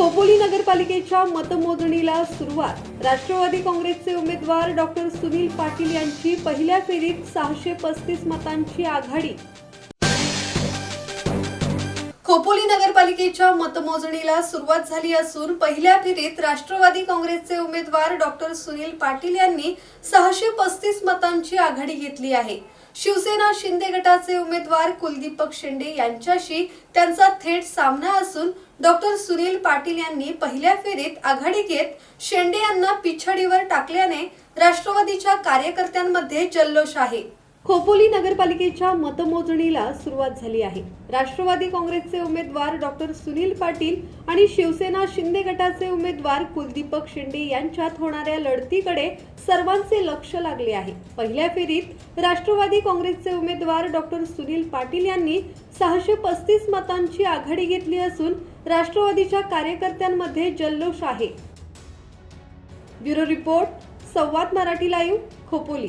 खोपोली नगरपालिकेच्या मतमोजणीला सुरुवात. राष्ट्रवादी काँग्रेसचे उमेदवार डॉक्टर सुनील पाटील यांची पहिल्या फेरीत सहाशे पस्तीस मतांची आघाडी. खोपोली नगरपालिकेच्या मतमोजणीला सुरुवात झाली असून पहिल्या फेरीत राष्ट्रवादी काँग्रेसचे उमेदवार डॉक्टर सुनील पाटील यांनी सहाशे पस्तीस मतांची आघाडी घेतली आहे. शिवसेना शिंदे गटाचे उमेदवार कुलदीपक शेंडे यांच्याशी त्यांचा थेट सामना असून डॉक्टर सुनील पाटील यांनी पहिल्या फेरीत आघाडी घेत शेंडे यांना पिछाडीवर टाकल्याने राष्ट्रवादीच्या कार्यकर्त्यांमध्ये जल्लोष आहे. खोपोली नगरपालिकेच्या मतमोजणीला सुरुवात झाली आहे. राष्ट्रवादी काँग्रेसचे उमेदवार डॉक्टर सुनील पाटील आणि शिवसेना शिंदे गटाचे उमेदवार कुलदीपक शिंदे यांच्यात होणाऱ्या लढतीकडे सर्वांचे लक्ष लागले आहे. पहिल्या फेरीत राष्ट्रवादी काँग्रेसचे उमेदवार डॉक्टर सुनील पाटील यांनी सहाशे पस्तीस मतांची आघाडी घेतली असून राष्ट्रवादीच्या कार्यकर्त्यांमध्ये जल्लोष आहे. Bureau report Samvad Marathi live Khopoli.